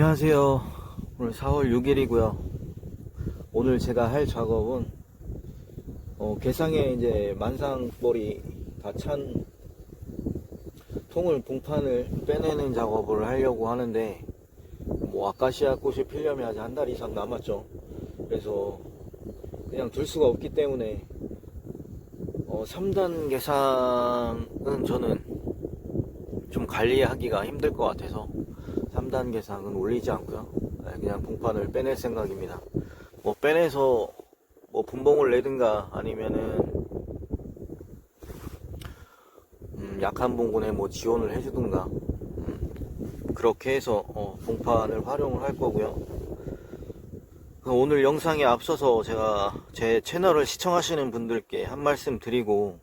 안녕하세요. 오늘 4월 6일이고요. 오늘 제가 할 작업은 어, 개상에 이제 만상벌이 다 찬 통을 봉판을 빼내는 작업을 하려고 하는데 뭐 아카시아 꽃이 피려면 아직 한 달 이상 남았죠. 그래서 그냥 둘 수가 없기 때문에 어, 3단 개상은 저는 좀 관리하기가 힘들 것 같아서 3단 개상은 올리지 않고요. 네, 그냥 봉판을 빼낼 생각입니다. 뭐 빼내서 뭐 분봉을 내든가 아니면은 음, 약한 봉군에 뭐 지원을 해주든가 음, 그렇게 해서 어, 봉판을 활용을 할 거고요. 그 오늘 영상에 앞서서 제가 제 채널을 시청하시는 분들께 한 말씀 드리고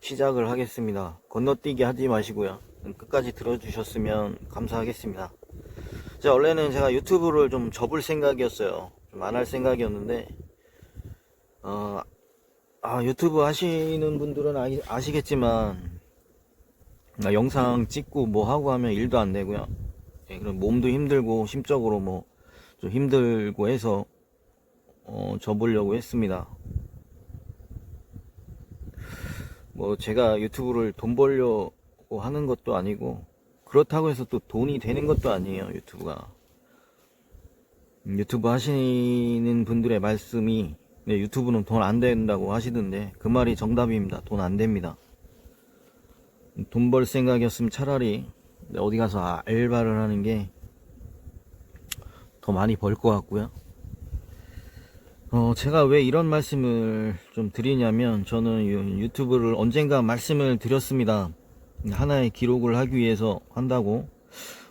시작을 하겠습니다. 건너뛰기 하지 마시고요. 끝까지 들어주셨으면 감사하겠습니다. 자, 원래는 제가 유튜브를 좀 접을 생각이었어요. 좀 안 할 생각이었는데, 어, 아, 유튜브 하시는 분들은 아, 아시겠지만, 나 영상 찍고 뭐 하고 하면 일도 안 되고요. 예, 그럼 몸도 힘들고, 심적으로 뭐, 좀 힘들고 해서, 어, 접으려고 했습니다. 뭐, 제가 유튜브를 돈 벌려 고 하는 것도 아니고, 그렇다고 해서 또 돈이 되는 것도 아니에요, 유튜브가. 음, 유튜브 하시는 분들의 말씀이, 네, 유튜브는 돈 안 된다고 하시던데, 그 말이 정답입니다. 돈 안 됩니다. 돈 벌 생각이었으면 차라리 어디 가서 알바를 하는 게 더 많이 벌 것 같고요. 어, 제가 왜 이런 말씀을 좀 드리냐면, 저는 유- 유튜브를 언젠가 말씀을 드렸습니다. 하나의 기록을 하기 위해서 한다고.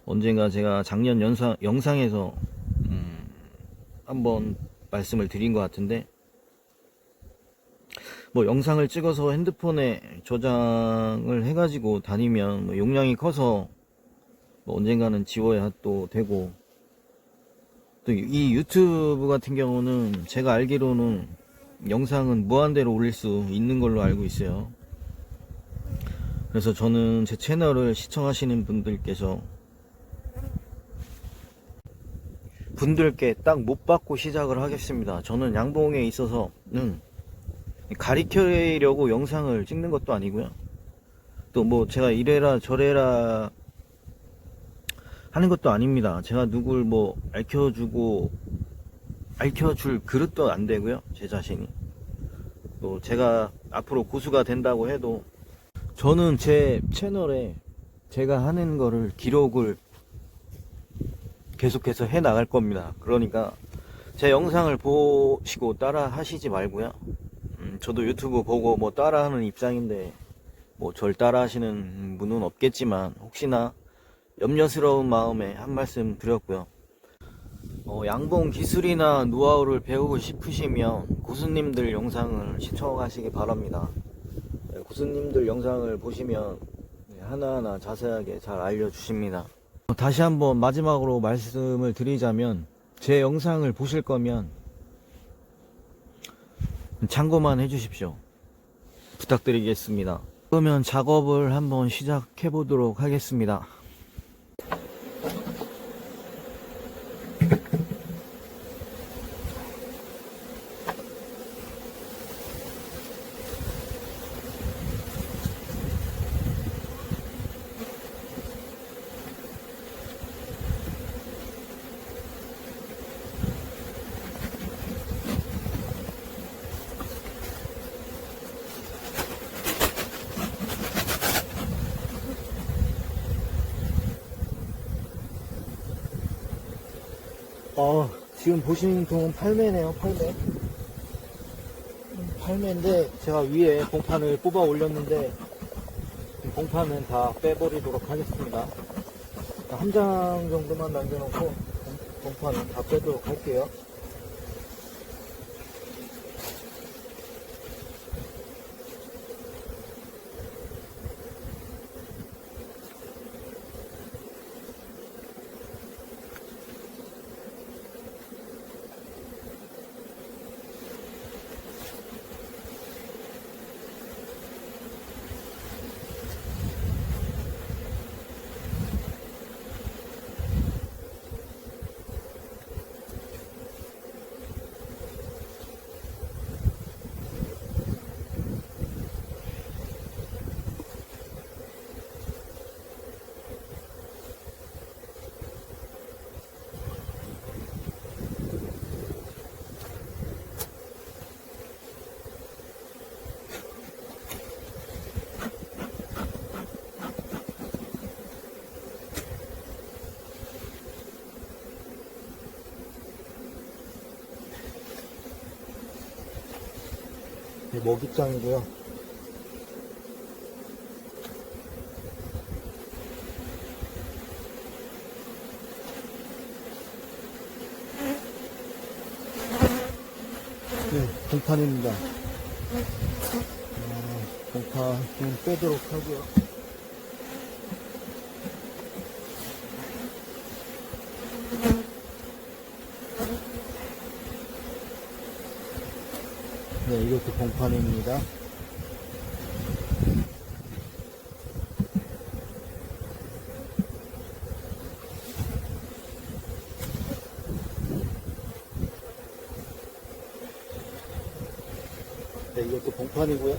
언젠가 제가 작년 연상, 영상에서, 음, 한번 말씀을 드린 것 같은데, 뭐 영상을 찍어서 핸드폰에 저장을 해가지고 다니면 뭐 용량이 커서 뭐 언젠가는 지워야 또 되고 또 이 유튜브 같은 경우는 제가 알기로는 영상은 무한대로 올릴 수 있는 걸로 알고 있어요. 그래서 저는 제 채널을 시청하시는 분들께서 분들께 딱 못 받고 시작을 하겠습니다. 저는 양봉에 있어서는 가리키려고 영상을 찍는 것도 아니고요. 또 뭐 제가 이래라 저래라 하는 것도 아닙니다. 제가 누굴 뭐 알켜주고 알켜줄 그릇도 안 되고요. 제 자신이. 또 제가 앞으로 고수가 된다고 해도 저는 제 채널에 제가 하는 거를 기록을 계속해서 해 나갈 겁니다. 그러니까 제 영상을 보시고 따라 하시지 말고요. 음, 저도 유튜브 보고 뭐 따라 하는 입장인데 뭐 절 따라 하시는 분은 없겠지만 혹시나 염려스러운 마음에 한 말씀 드렸고요. 어, 양봉 기술이나 노하우를 배우고 싶으시면 고수님들 영상을 시청하시기 바랍니다. 네, 고수님들 영상을 보시면 네, 하나하나 자세하게 잘 알려주십니다. 어, 다시 한번 마지막으로 말씀을 드리자면 제 영상을 보실 거면 참고만 해주십시오. 부탁드리겠습니다. 그러면 작업을 한번 시작해 보도록 하겠습니다. 어, 지금 보시는 통은 8매네요, 8매. 8매인데, 제가 위에 봉판을 뽑아 올렸는데, 이 봉판은 다 빼버리도록 하겠습니다. 한 장 정도만 남겨놓고, 봉- 봉판은 다 빼도록 할게요. 먹이장이고요. 네, 공판입니다. 어, 공판 좀 빼도록 하고요. 네, 이것도 공판입니다. 네, 이것도 공판이고요.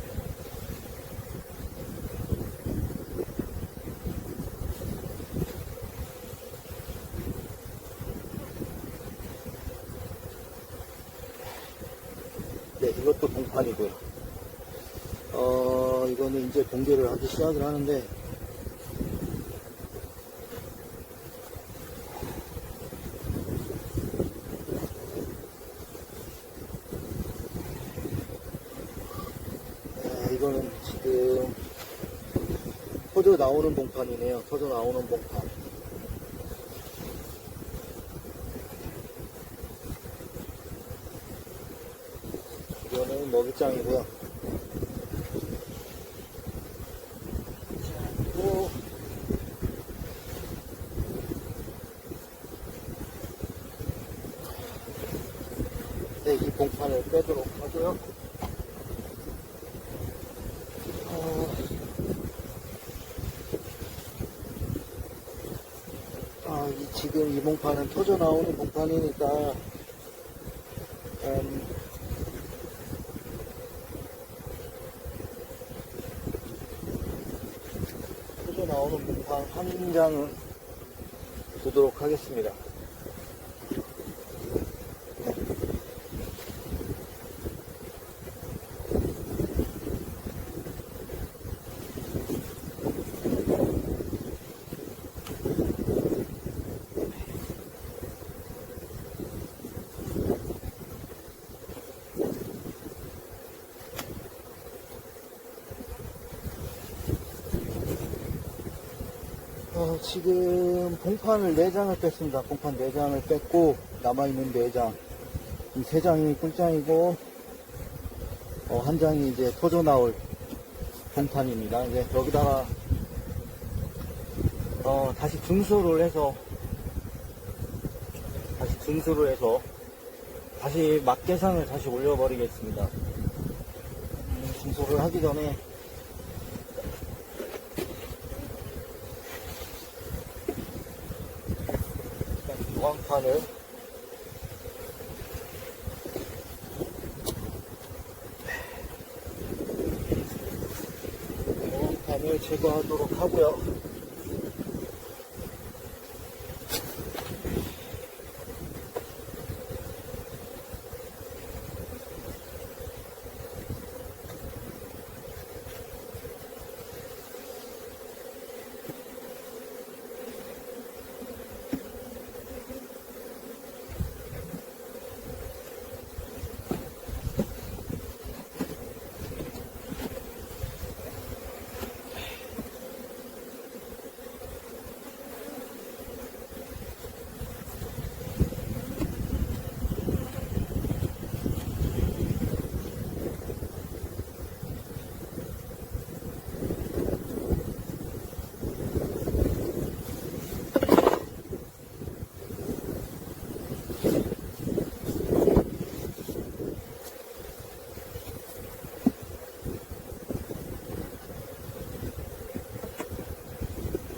네, 공판이고요. 어, 이거는 이제 공개를 하기 시작을 하는데, 네, 이거는 지금 터져 나오는 봉판이네요. 터져 나오는 봉판. 이거는 먹이장이고요. 또 네, 이 봉판을 빼도록 하고요. 어, 아, 이 지금 이 봉판은 터져 나오는 봉판이니까 음, 나오는 봉판 한 장을 두도록 하겠습니다. 어, 지금 봉판을 4장을 뺐습니다. 봉판 4장을 뺐고 남아있는 4장 이 3장이 꿀장이고 어, 한 장이 이제 터져 나올 봉판입니다. 이제 여기다가 어, 다시 중수를 해서 다시 중수를 해서 다시 막대상을 다시 올려버리겠습니다. 음, 중수를 하기 전에 무 광판을 무광판을 제거하도록 하고요.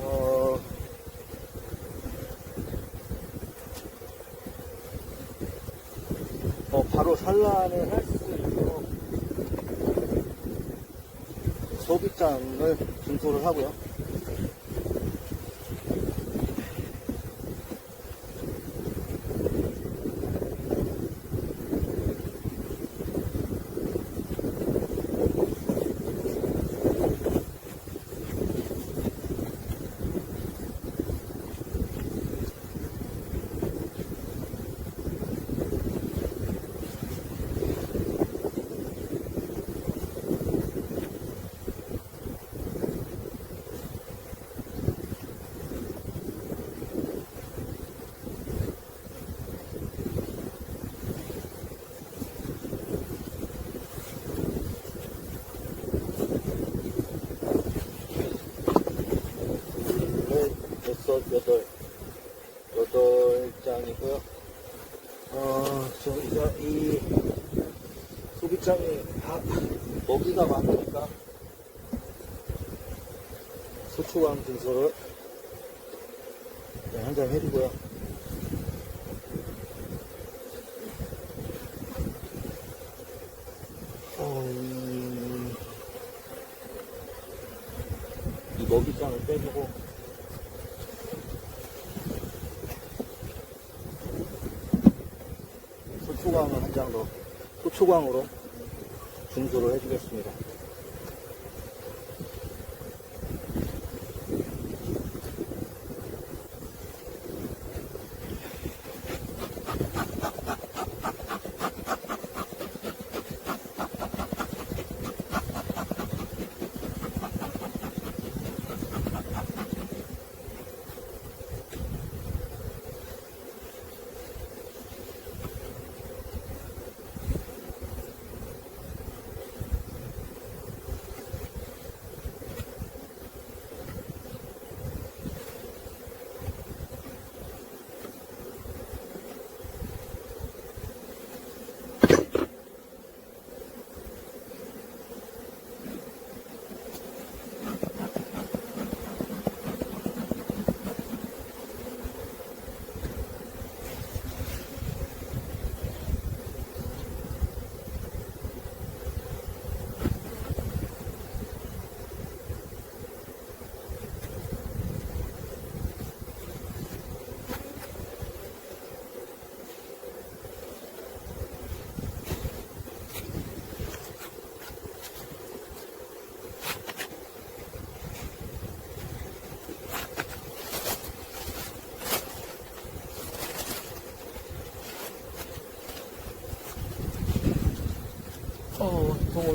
어, 어, 바로 산란을 할 수 있도록 소비장을 준수를 하고요. 여섯, 여덟, 여덟 장이고요. 어, 저, 이제 이 소비장이 다 먹이가 많으니까 소초광 증서를 네, 한장 해주고요. 어, 이, 이 먹이장을 빼주고 더 소초광으로 중조를 해주겠습니다.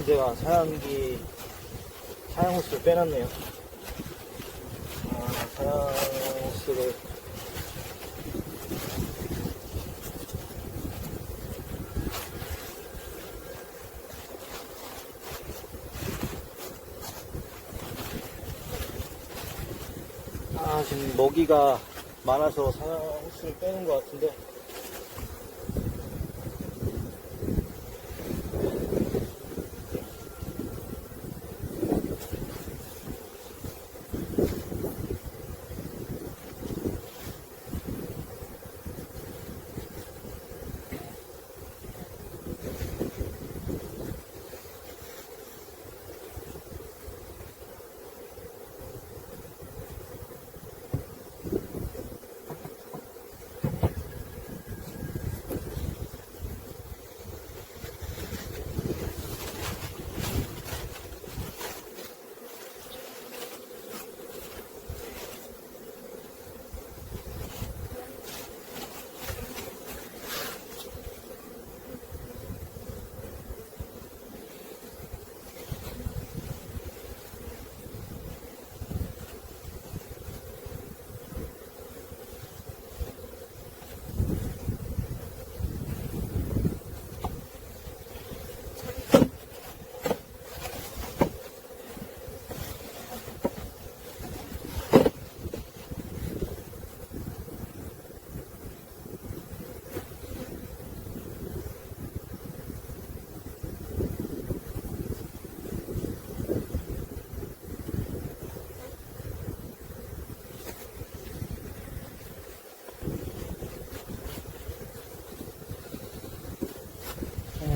어, 보통은 제가 사양기, 사양 호스를 빼놨네요. 아, 사양 호스를. 아, 지금 먹이가 많아서 사양 호스를 빼는 것 같은데.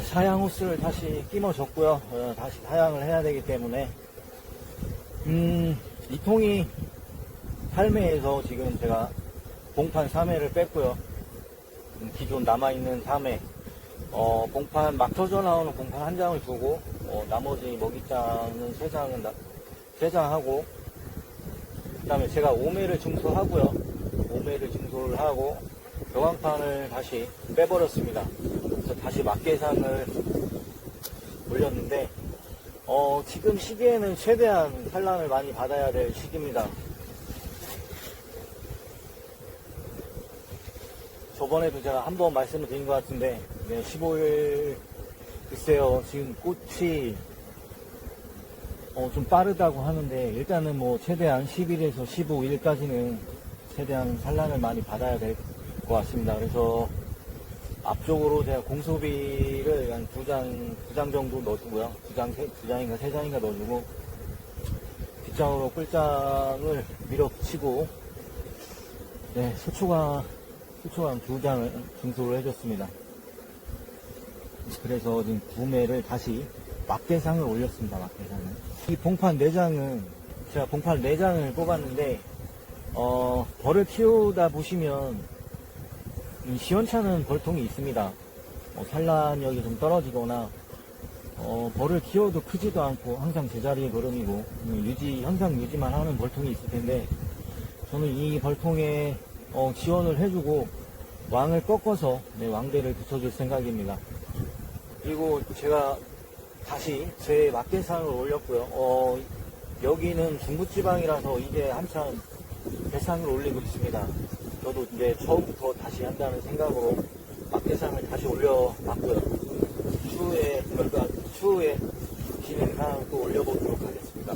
사양 호스를 다시 끼워줬고요. 어, 다시 사양을 해야 되기 때문에 음, 이 통이 8매에서 지금 제가 봉판 3회를 뺐고요. 음, 기존 남아있는 3회 어, 봉판 막 터져 나오는 봉판 한 장을 두고 어, 나머지 먹이장은 3장은 나, 3장하고 그 다음에 제가 5매를 중소하고요. 5매를 중소를 하고 교광판을 다시 빼버렸습니다. 다시 막계산을 올렸는데 어, 지금 시기에는 최대한 산란을 많이 받아야 될 시기입니다. 저번에도 제가 한 번 말씀을 드린 것 같은데 네, 15일 글쎄요 지금 꽃이 어, 좀 빠르다고 하는데 일단은 뭐 최대한 10일에서 15일까지는 최대한 산란을 많이 받아야 될 것 같습니다. 그래서 앞쪽으로 제가 공소비를 한 두 장, 두 장 정도 넣어주고요. 두 장, 세, 두 장인가 세 장인가 넣어주고, 뒷장으로 꿀장을 밀어붙이고, 네, 소초가, 소초가 한두 장을 중소를 해줬습니다. 그래서 지금 구매를 다시 막대상을 올렸습니다, 막대상을. 이 봉판 4장은, 제가 봉판 4장을 뽑았는데, 어, 벌을 키우다 보시면, 이 시원찮은 벌통이 있습니다. 어, 산란력이 좀 떨어지거나, 어, 벌을 키워도 크지도 않고 항상 제자리에 걸음이고, 음, 유지, 현상 유지만 하는 벌통이 있을 텐데, 저는 이 벌통에, 어, 지원을 해주고, 왕을 꺾어서, 네, 왕대를 붙여줄 생각입니다. 그리고 제가 다시 제 막대상을 올렸고요. 어, 여기는 중부지방이라서 이제 한참 대상을 올리고 있습니다. 저도 이제 처음부터 다시 한다는 생각으로 막대상을 다시 올려봤고요. 추후에 결과, 추후에 진행 상황 또 올려보도록 하겠습니다.